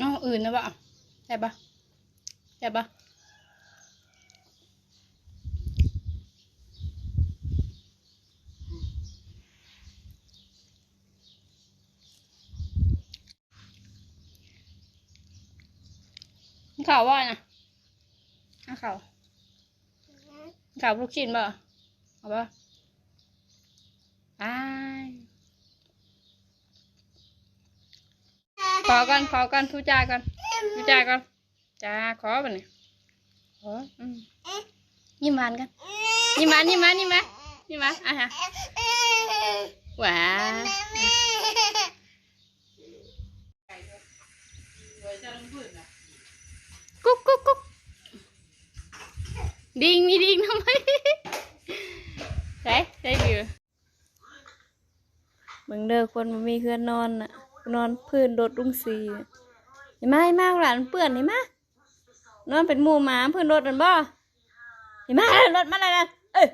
อ้าอื่นนะบ่ใช่ปะใช่ปะข่าวว่านะข่าวข่าวลูกชิ้นบ่เอาปะอ้าย ขอก่อนขอก่อนทุจ่าก่อนทุจ่าก่อนจ้าขอบ่เนี่ยขอยิ้มหวานกันยิ้มหวานยิ้มหวานยิ้มหวานยิ้มหวานอะฮะหวานกุ๊กกุ๊กกุ๊กดิงมีดิงทำไมใช่ใช่บิวเบิ่งเด้อคนมันมีเพื่อนนอนน่ะ นอนพื้นโดดลุงสีน่ะเห็นไหมมากหลานเปื่อนเห็นไหมนอนเป็นหมู่หมาพื้นโดดนั่นบ่เห็นไหมรถมาแล้วนะเอ้ย